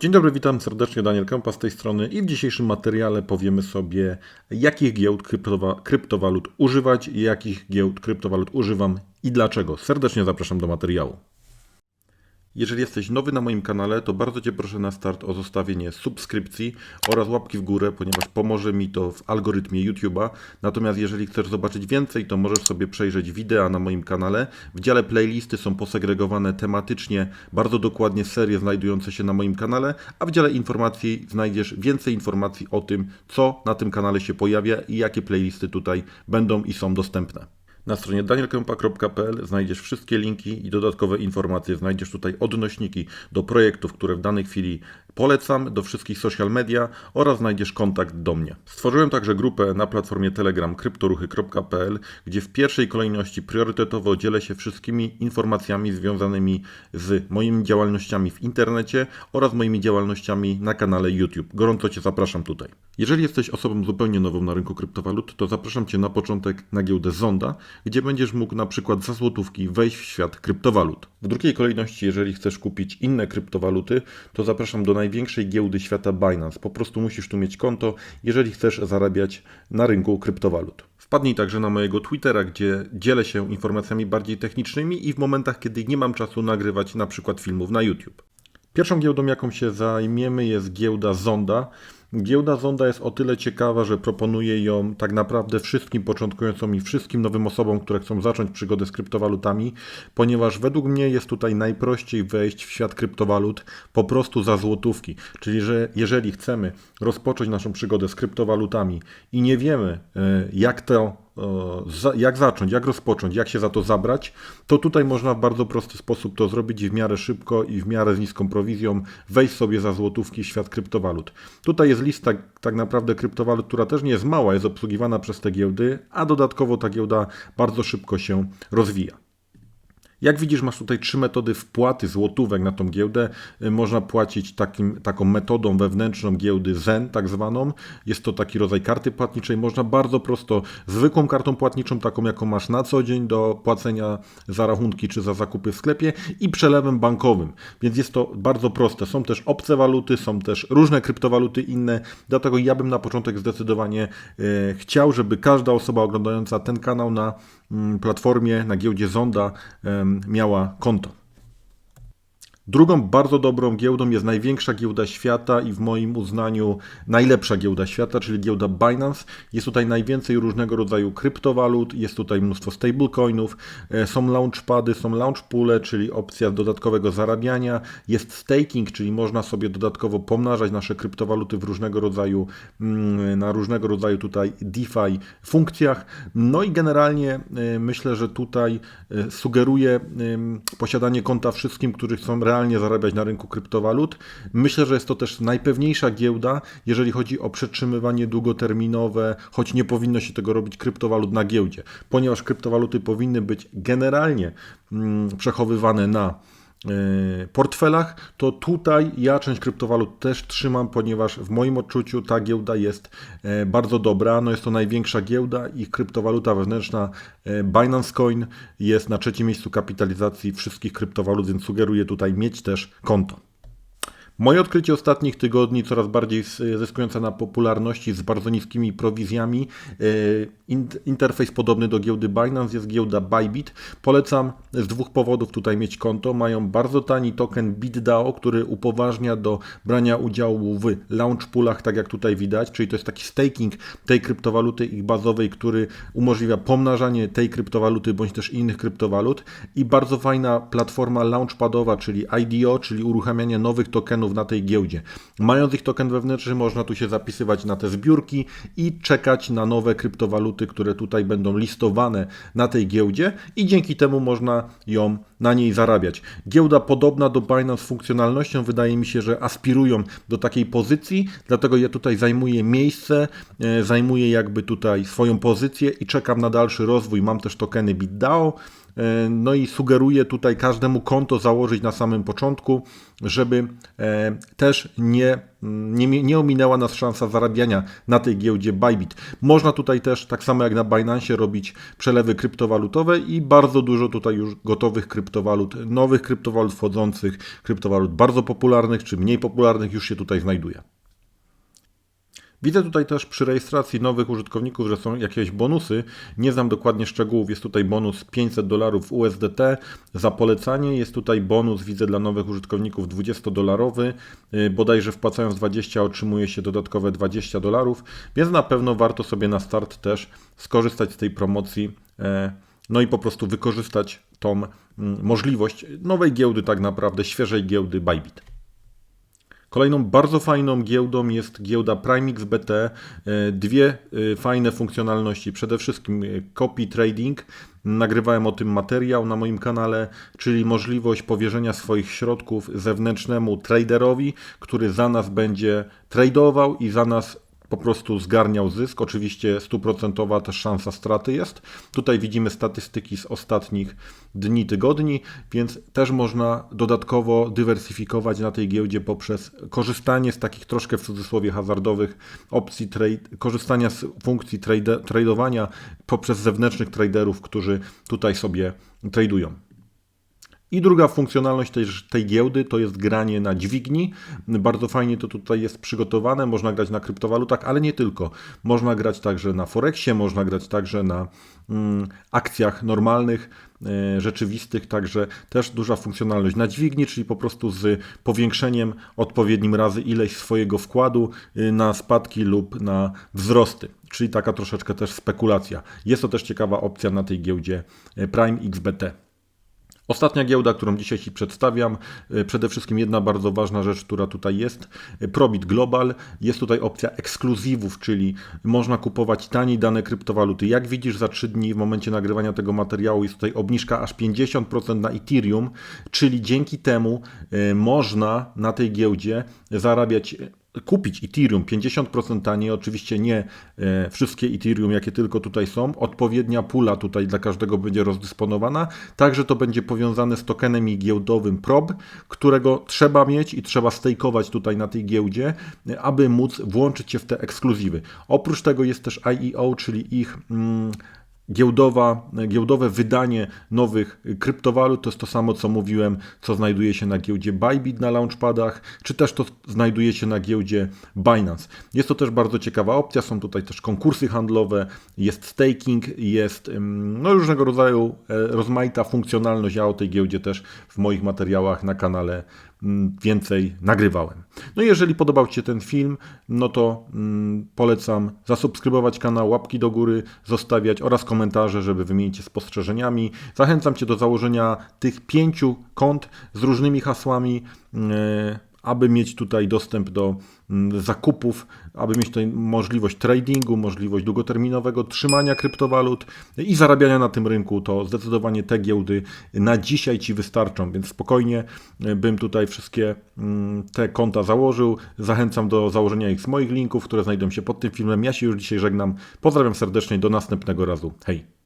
Dzień dobry, witam serdecznie, Daniel Kępa z tej strony i w dzisiejszym materiale powiemy sobie, jakich giełd kryptowa- kryptowalut używać, jakich giełd kryptowalut używam i dlaczego. Serdecznie zapraszam do materiału. Jeżeli jesteś nowy na moim kanale, to bardzo Cię proszę na start o zostawienie subskrypcji oraz łapki w górę, ponieważ pomoże mi to w algorytmie YouTube'a. Natomiast jeżeli chcesz zobaczyć więcej, to możesz sobie przejrzeć wideo na moim kanale. W dziale playlisty są posegregowane tematycznie bardzo dokładnie serie znajdujące się na moim kanale, a w dziale informacji znajdziesz więcej informacji o tym, co na tym kanale się pojawia i jakie playlisty tutaj będą i są dostępne. Na stronie danielkępa.pl znajdziesz wszystkie linki i dodatkowe informacje. Znajdziesz tutaj odnośniki do projektów, które w danej chwili polecam, do wszystkich social media oraz znajdziesz kontakt do mnie. Stworzyłem także grupę na platformie Telegram kryptoruchy.pl, gdzie w pierwszej kolejności priorytetowo dzielę się wszystkimi informacjami związanymi z moimi działalnościami w internecie oraz moimi działalnościami na kanale YouTube. Gorąco Cię zapraszam tutaj. Jeżeli jesteś osobą zupełnie nową na rynku kryptowalut, to zapraszam Cię na początek na giełdę Zonda, gdzie będziesz mógł na przykład za złotówki wejść w świat kryptowalut. W drugiej kolejności, jeżeli chcesz kupić inne kryptowaluty, to zapraszam do największej giełdy świata Binance. Po prostu musisz tu mieć konto, jeżeli chcesz zarabiać na rynku kryptowalut. Wpadnij także na mojego Twittera, gdzie dzielę się informacjami bardziej technicznymi i w momentach, kiedy nie mam czasu nagrywać na przykład filmów na YouTube. Pierwszą giełdą, jaką się zajmiemy, jest giełda Zonda. Giełda Zonda jest o tyle ciekawa, że proponuję ją tak naprawdę wszystkim początkującym i wszystkim nowym osobom, które chcą zacząć przygodę z kryptowalutami, ponieważ według mnie jest tutaj najprościej wejść w świat kryptowalut po prostu za złotówki. Czyli, że jeżeli chcemy rozpocząć naszą przygodę z kryptowalutami i nie wiemy, e, jak to jak zacząć, jak rozpocząć, jak się za to zabrać, to tutaj można w bardzo prosty sposób to zrobić i w miarę szybko i w miarę z niską prowizją wejść sobie za złotówki w świat kryptowalut. Tutaj jest lista tak naprawdę kryptowalut, która też nie jest mała, jest obsługiwana przez te giełdy, a dodatkowo ta giełda bardzo szybko się rozwija. Jak widzisz, masz tutaj trzy metody wpłaty złotówek na tą giełdę. Y, można płacić takim, taką metodą wewnętrzną giełdy ZEN, tak zwaną. Jest to taki rodzaj karty płatniczej. Można bardzo prosto zwykłą kartą płatniczą, taką jaką masz na co dzień do płacenia za rachunki czy za zakupy w sklepie i przelewem bankowym. Więc jest to bardzo proste. Są też obce waluty, są też różne kryptowaluty inne. Dlatego ja bym na początek zdecydowanie e, chciał, żeby każda osoba oglądająca ten kanał na mm, platformie, na giełdzie Zonda miała konto. Drugą bardzo dobrą giełdą jest największa giełda świata i w moim uznaniu najlepsza giełda świata, czyli giełda Binance. Jest tutaj najwięcej różnego rodzaju kryptowalut, jest tutaj mnóstwo stablecoinów, e, są launchpady, są launchpoole, czyli opcja dodatkowego zarabiania, jest staking, czyli można sobie dodatkowo pomnażać nasze kryptowaluty w różnego rodzaju, mm, na różnego rodzaju tutaj DeFi funkcjach. No i generalnie e, myślę, że tutaj e, sugeruję posiadanie konta wszystkim, którzy chcą realnie realnie zarabiać na rynku kryptowalut. Myślę, że jest to też najpewniejsza giełda, jeżeli chodzi o przetrzymywanie długoterminowe, choć nie powinno się tego robić kryptowalut na giełdzie, ponieważ kryptowaluty powinny być generalnie mm, przechowywane na portfelach, to tutaj ja część kryptowalut też trzymam, ponieważ w moim odczuciu ta giełda jest e, bardzo dobra. No jest to największa giełda i kryptowaluta wewnętrzna e, Binance Coin jest na trzecim miejscu kapitalizacji wszystkich kryptowalut, więc sugeruję tutaj mieć też konto. Moje odkrycie ostatnich tygodni, coraz bardziej zyskujące na popularności z bardzo niskimi prowizjami. E, interfejs podobny do giełdy Binance jest giełda Bybit. Polecam z dwóch powodów tutaj mieć konto. Mają bardzo tani token BitDAO, który upoważnia do brania udziału w launch poolach, tak jak tutaj widać, czyli to jest taki staking tej kryptowaluty ich bazowej, który umożliwia pomnażanie tej kryptowaluty bądź też innych kryptowalut i bardzo fajna platforma launchpadowa, czyli IDO, czyli uruchamianie nowych tokenów tokenów na tej giełdzie. Mając ich token wewnętrzny, można tu się zapisywać na te zbiórki i czekać na nowe kryptowaluty, które tutaj będą listowane na tej giełdzie i dzięki temu można ją na niej zarabiać. Giełda podobna do Binance funkcjonalnością, wydaje mi się, że aspirują do takiej pozycji, dlatego ja tutaj zajmuję miejsce, e, zajmuję jakby tutaj swoją pozycję i czekam na dalszy rozwój. Mam też tokeny BitDAO, No i sugeruję tutaj każdemu konto założyć na samym początku, żeby e, też nie, nie, nie ominęła nas szansa zarabiania na tej giełdzie Bybit. Można tutaj też, tak samo jak na Binance, robić przelewy kryptowalutowe i bardzo dużo tutaj już gotowych kryptowalut, nowych kryptowalut wchodzących, kryptowalut bardzo popularnych czy mniej popularnych już się tutaj znajduje. Widzę tutaj też przy rejestracji nowych użytkowników, że są jakieś bonusy. Nie znam dokładnie szczegółów. Jest tutaj bonus 500 dolarów USDT za polecanie. Jest tutaj bonus, widzę, dla nowych użytkowników 20-dolarowy. Yy, Bodajże wpłacając 20 otrzymuje się dodatkowe 20 dolarów, więc na pewno warto sobie na start też skorzystać z tej promocji. e, No i po prostu wykorzystać tą mm, możliwość nowej giełdy, tak naprawdę świeżej giełdy Bybit. Kolejną bardzo fajną giełdą jest giełda PrimeXBT. E, Dwie e, fajne funkcjonalności. Przede wszystkim e, copy trading. Nagrywałem o tym materiał na moim kanale, czyli możliwość powierzenia swoich środków zewnętrznemu traderowi, który za nas będzie tradował i za nas po prostu zgarniał zysk. Oczywiście stuprocentowa też szansa straty jest. Tutaj widzimy statystyki z ostatnich dni, tygodni, więc też można dodatkowo dywersyfikować na tej giełdzie poprzez korzystanie z takich troszkę w cudzysłowie hazardowych opcji, trade, korzystania z funkcji trade, tradowania poprzez zewnętrznych traderów, którzy tutaj sobie tradują. I druga funkcjonalność tej, tej giełdy to jest granie na dźwigni. Bardzo fajnie to tutaj jest przygotowane. Można grać na kryptowalutach, ale nie tylko. Można grać także na Forexie, można grać także na mm, akcjach normalnych, e, rzeczywistych, także też duża funkcjonalność na dźwigni, czyli po prostu z powiększeniem odpowiednim razy ileś swojego wkładu y, na spadki lub na wzrosty. Czyli taka troszeczkę też spekulacja. Jest to też ciekawa opcja na tej giełdzie e, Prime XBT. Ostatnia giełda, którą dzisiaj Ci przedstawiam, y, przede wszystkim jedna bardzo ważna rzecz, która tutaj jest, y, Probit Global. Jest tutaj opcja ekskluzywów, czyli można kupować taniej dane kryptowaluty. Jak widzisz, za 3 dni w momencie nagrywania tego materiału jest tutaj obniżka aż 50% na Ethereum, czyli dzięki temu y, można na tej giełdzie zarabiać kupić Ethereum 50% taniej, oczywiście nie e, wszystkie Ethereum, jakie tylko tutaj są. Odpowiednia pula tutaj dla każdego będzie rozdysponowana. Także to będzie powiązane z tokenem i giełdowym PROB, którego trzeba mieć i trzeba stejkować tutaj na tej giełdzie, aby móc włączyć się w te ekskluzywy. Oprócz tego jest też IEO, czyli ich mm, giełdowa, giełdowe wydanie nowych kryptowalut to jest to samo, co mówiłem, co znajduje się na giełdzie Bybit na launchpadach, czy też to znajduje się na giełdzie Binance. Jest to też bardzo ciekawa opcja, są tutaj też konkursy handlowe, jest staking, jest no, różnego rodzaju e, rozmaita funkcjonalność. Ja o tej giełdzie też w moich materiałach na kanale więcej nagrywałem. No jeżeli podobał Ci się ten film, no to mm, polecam zasubskrybować kanał, łapki do góry zostawiać oraz komentarze, żeby wymienić się spostrzeżeniami. Zachęcam Cię do założenia tych pięciu kont z różnymi hasłami. Aby mieć tutaj dostęp do mm, zakupów, aby mieć tutaj możliwość tradingu, możliwość długoterminowego trzymania kryptowalut i zarabiania na tym rynku, to zdecydowanie te giełdy na dzisiaj Ci wystarczą, więc spokojnie e, bym tutaj wszystkie mm, te konta założył. Zachęcam do założenia ich z moich linków, które znajdują się pod tym filmem. Ja się już dzisiaj żegnam. Pozdrawiam serdecznie, do następnego razu. Hej!